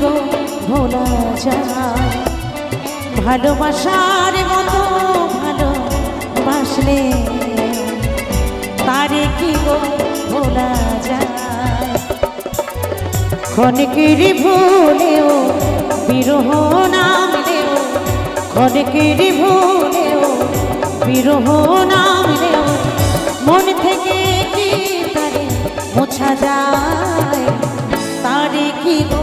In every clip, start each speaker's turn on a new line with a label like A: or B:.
A: গো ভোলা যায় ভালোবাসার মতো ভালো বাসলে তারে কি গো ভোলা যায় ক্ষণিকের ভুলেও বিরহ নামলেও ক্ষণিকের ভুলেও বিরহ নামলেও মন থেকে কি তারে মোছা যায়? তারে কি গো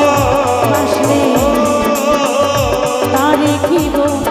A: তারে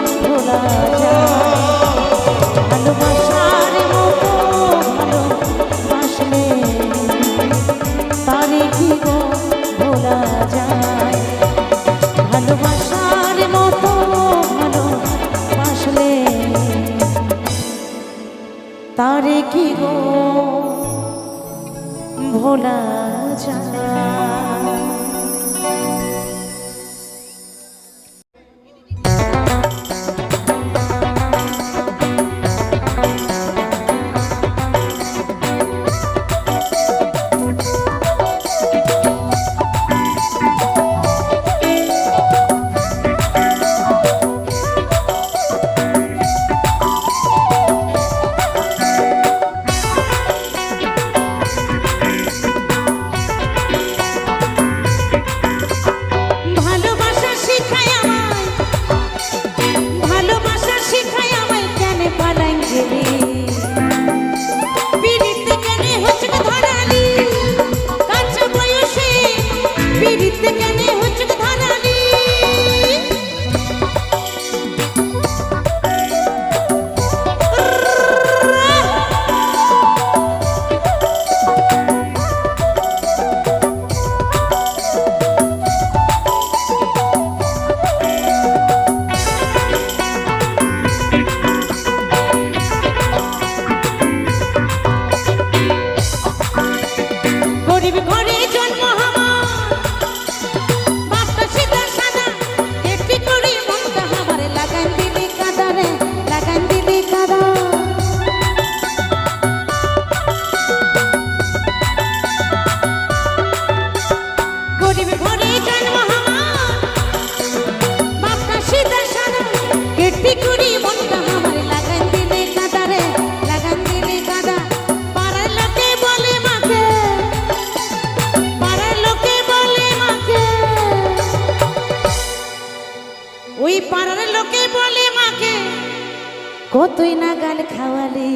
A: কতই না গাল খাওয়ালি?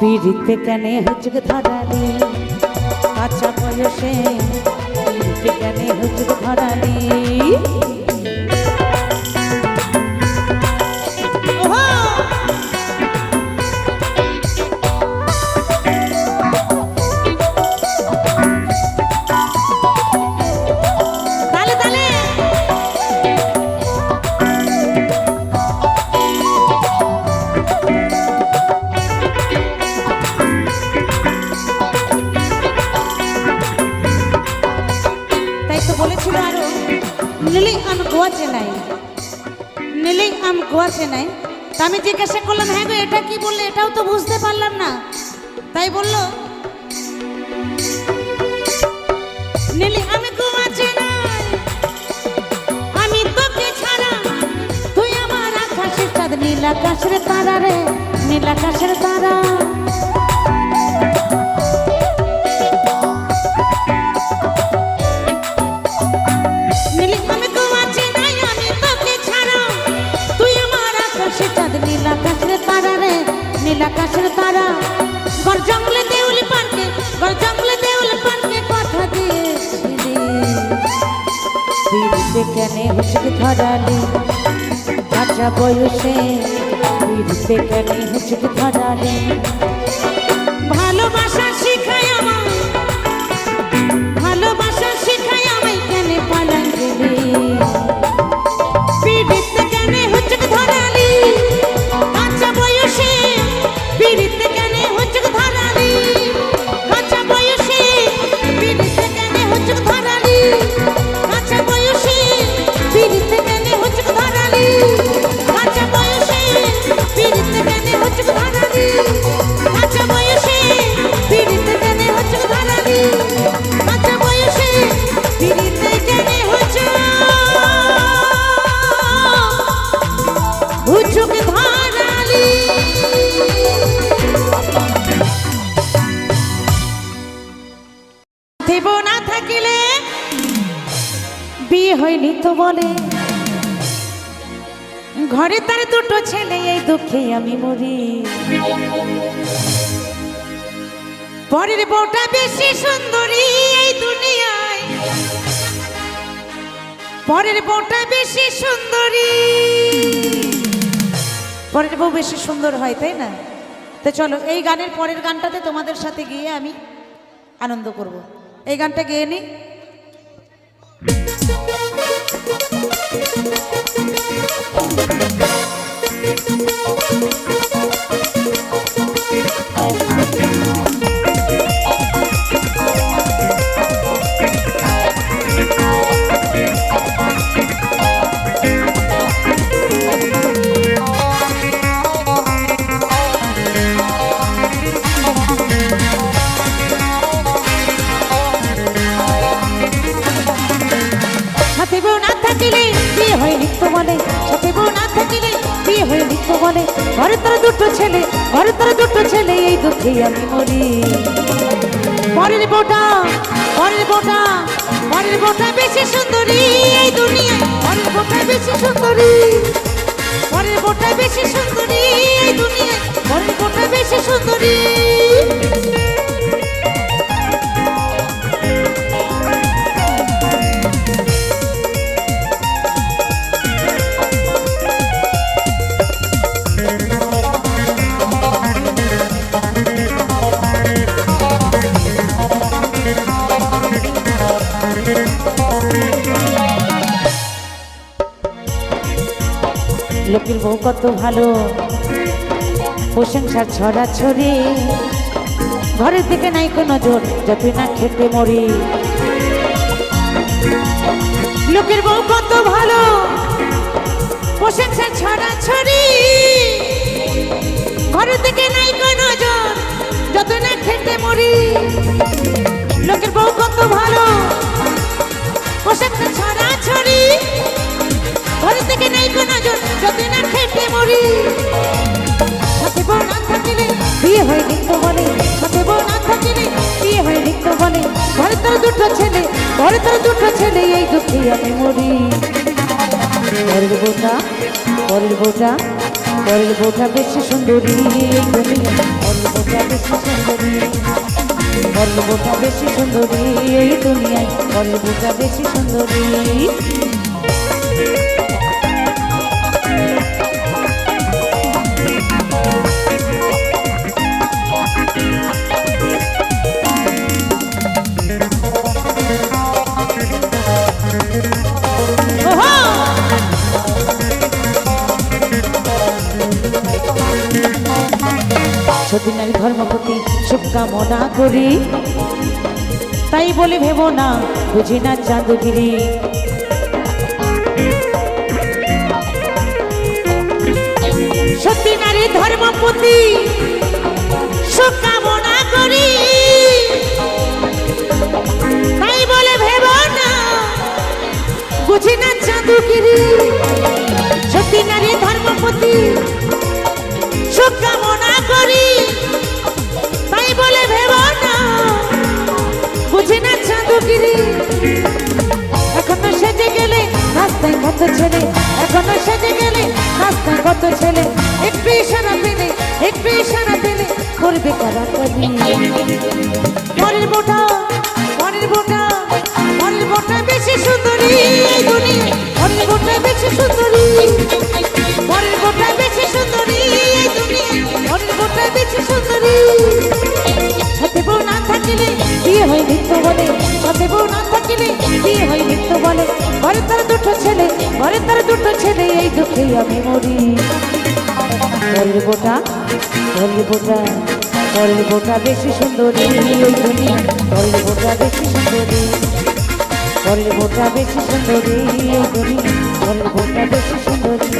A: পিড়িতে কানে হুচুক ধরালি? কাঁচা বয়সে পিড়িতে কানে হুচুক ধরালি? আমি জিজ্ঞাসা করলাম হ্যাঁ গো, এটা কি বললে? এটাও তো বুঝতে পারলাম না। তাই বলল, নীলি, আমি আমি তুই আমার তারা রে, নীল আকাশের তারা। আকাশের তারা। গর জঙ্গলে দেউলি পানকে জঙ্গলে দেউলি পানকে কথা দিয়ে ধরালি কাঁচা বয়সে পিড়িতে কেনে হুচকি ধরালি। ভালোবাসা শিখায় আমার দুঃখে আমি মরি। পরের বউটা বেশি সুন্দরী এই দুনিয়ায়। পরের বউটা বেশি সুন্দরী। পরের বউ বেশি সুন্দর হয়, তাই না? তো চলো, এই গানের পরের গানটাতে তোমাদের সাথে গিয়ে আমি আনন্দ করব। এই গানটা গেয়ে নি। সাথে পরের বউটা বেশি সুন্দরী, এই দুনিয়ায়। পরের বউটা বেশি সুন্দরী। পরের বউটা বেশি সুন্দরী, এই দুনিয়ায়। পরের বউটা বেশি সুন্দরী। লোকের বউ কত ভালো। প্রশংসা ছড়া ছড়ি ঘরের দিকে নাই কোনো জোর, যতই না খেতে মরি। লোকের বউ কত ভালো প্রশংসা ছড়া ছড়ি ঘরের দিকে নাই কোনো জোর যত না খেতে মরি। লোকের বউ কত ভালো প্রশংসা ছড়া ছড়ি ঘরে থেকে নেই কোনো জন যদি না খেতে মরি, সাথে বউ না থাকিলে বিয়ে হয় নিত্য বলে। সাথে বউ না থাকিলে বিয়ে হয় নিত্য বলে। ঘরে তোর দুটো ছেলে, ঘরে তোর দুটো ছেলে, এই দুঃখে আমি মরি। পরের বউটা পরের বউটা পরের বউটা বেশি সুন্দরী। পরের বউটা বেশি সুন্দরী। বেশি সুন্দরী এই দুনিয়ায়। বেশি সুন্দরী। শুভকামনা করি। তাই বলে ভেব না বুঝি না চাঁদগিরি সত্যি নারী ধর্মপতি নাচতে কত ছেলে এখনও সেজে গেলে নাচতে কত ছেলে একটু ইশারা পেলে একটু ইশারা পেলে করবে কারা কবি মনের বোটা মনের বোটা মনের বোটা বেশি সুন্দরী মনের বোটা বেশি সুন্দরী, মনের বোটা বেশি সুন্দরী মনের বোটা বেশি সুন্দরী। সাথে বউ না থাকিলে বিয়ে হয় মৃত্যু বলে। সাথে বউ না ঘরে তার দুটো ছেলে, ঘরে তার দুটো ছেলে, এই দুঃখে আমি মরি। পরের বোটা বলি বোটা বলি বোটা বেশি সুন্দরী পরের বোটা বেশি সুন্দরী বলি বোটা বেশি সুন্দরী, এই বোটা বেশি সুন্দরী।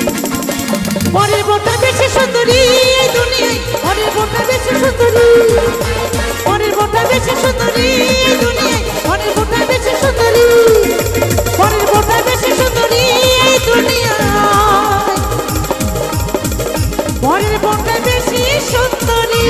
A: পরের বোটা বেশি সুন্দরী এই দুনিয়ায়। পরের বোটা বেশি সুন্দরী। পরের বোটা বেশি সুন্দরী এই দুনিয়ায়। পরের বোটা বেশি সুন্দরী। পরের বোটা বেশি সুন্দরী এই দুনিয়ায়। পরের বোটা বেশি সুন্দরী।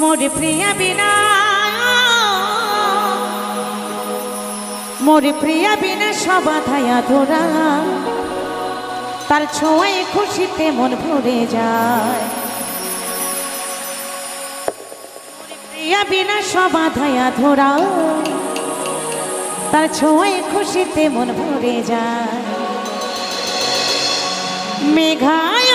A: মোর প্রিয়া বিনা মোর প্রিয়া বিনা সবাধায়া ধরা। তার ছোঁয়ায় খুশিতে মন ভরে যায়। প্রিয়া বিনা সবাধায়া ধরা। তার ছোঁয়ায় খুশিতে মন ভরে যায়। মেঘায়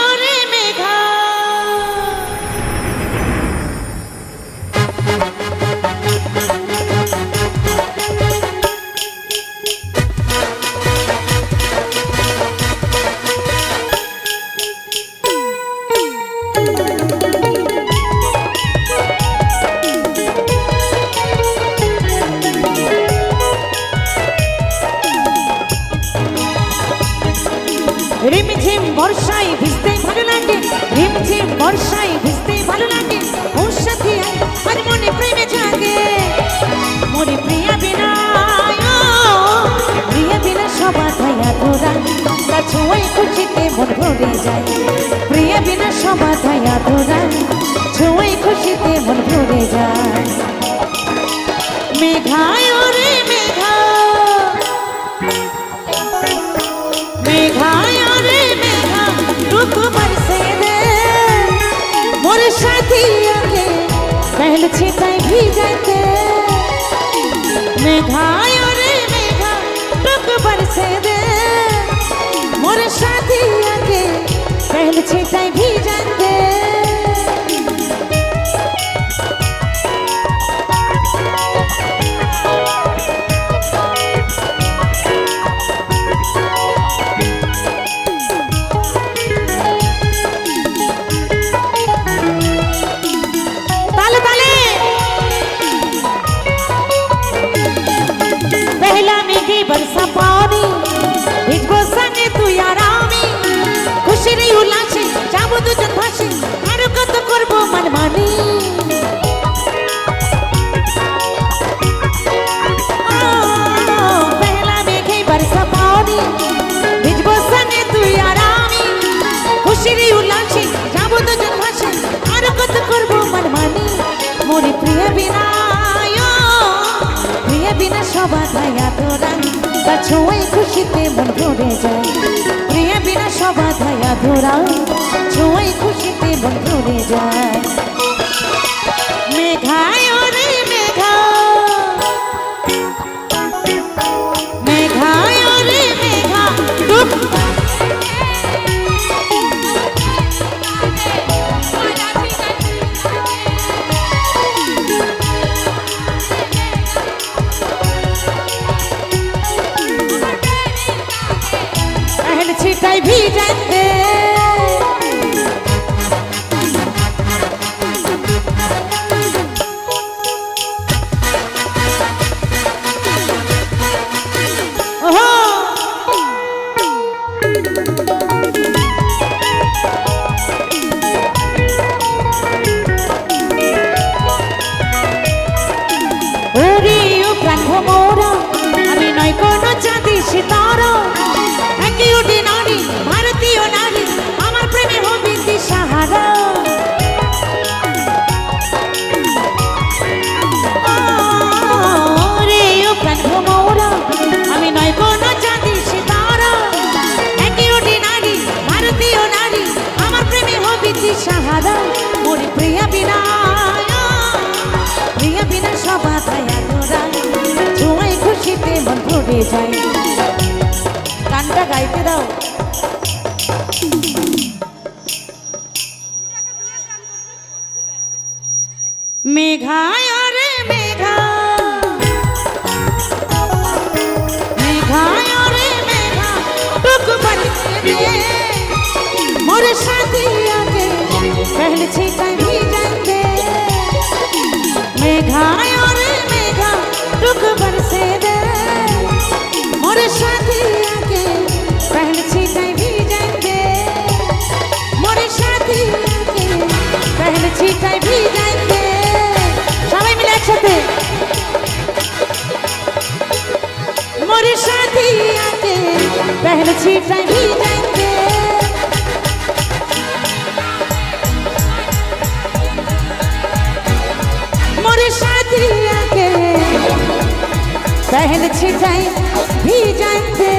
A: রিমঝিম বর্ষায় ভিজতে ভালো লাগে রিমঝিম বর্ষায় ভিজতে ভালো লাগে। ওর সাথে, আর মনে প্রেমে জাগে, মনে প্রিয়া বিনা প্রিয়া বিনা সবা থায়া তোরা তা ছোঁয়ায় খুশিতে মন ভরে যায় প্রিয়া বিনা সবা থায়া তোরা ছোঁয়ায় খুশিতে মন ভরে যায় মেঘায় पहल छिटाई भी जाते मेघाय रे मेघा रुक बरसे दे मोर साथी आके पहल छिटाई ভরে যায়। প্রিয় বিনা সবা ধায়া ধরা ছোঁয়ায় খুশিতে বন্ধুরে যায়। पहले छिटा भी जाएंगे मोर साथी आके पहले छिटाई भी जाएंगे